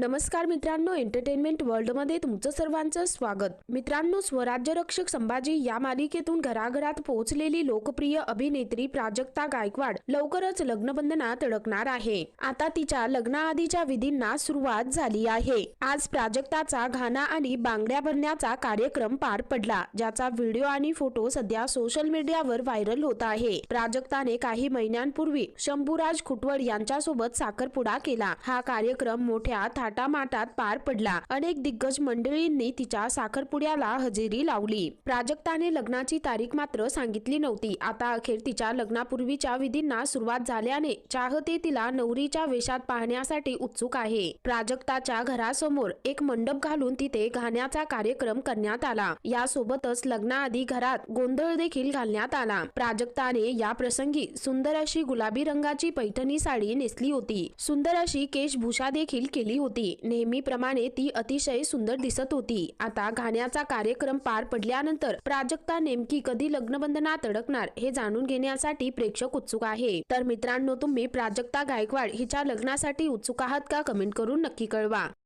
नमस्कार मित्रांनो एंटरटेनमेंट वर्ल्डमध्ये तुमचं सर्वांचं स्वागत. मित्रांनो स्वराज्य रक्षक संभाजी या मालिकेतून घराघरात पोहोचलेली लोकप्रिय अभिनेत्री प्राजक्ता गायकवाड लवकरच लग्नबंधनात अडकणार आहे. आता तिच्या लग्नाआधीच्या विधींना सुरुवात झाली आहे. आज प्राजक्ताचा घाना आणि बांगड्या भरण्याचा कार्यक्रम पार पडला ज्याचा व्हिडिओ आणि फोटो सध्या सोशल मीडियावर व्हायरल होत आहे. प्राजक्ताने काही महिन्यांपूर्वी शंभूराज खुटवड यांच्यासोबत साखरपुडा केला. हा कार्यक्रम मोठ्या थाटामाटात पार पडला. अनेक दिग्गज मंडळींनी तिच्या साखरपुड्याला हजेरी लावली. प्राजक्ताने लग्नाची तारीख मात्र सांगितली नव्हती. आता अखेर तिच्या लग्नापूर्वीच्या विधींना सुरुवात झाल्याने चाहते तिला नवरीच्या वेशात पाहण्यासाठी उत्सुक आहे. प्राजक्ताच्या घरासमोर एक मंडप घालून तिथे घाण्याचा कार्यक्रम करण्यात आला. यासोबतच लग्नाआधी घरात गोंधळ देखील घालण्यात आला. प्राजक्ताने या प्रसंगी सुंदर अशी गुलाबी रंगाची पैठणी साडी नेसली होती. सुंदर अशी केशभूषा देखील केली होती. होती. नेहमीप्रमाणे ती अतिशय सुंदर दिसत होती. आता घाण्याचा कार्यक्रम पार पडल्यानंतर प्राजक्ता नेमकी कधी लग्नबंधनात अडकणार हे जाणून घेण्यासाठी प्रेक्षक उत्सुक आहे. तर मित्रांनो तुम्ही प्राजक्ता गायकवाड हिच्या लग्नासाठी उत्सुक आहात का? कमेंट करून नक्की कळवा.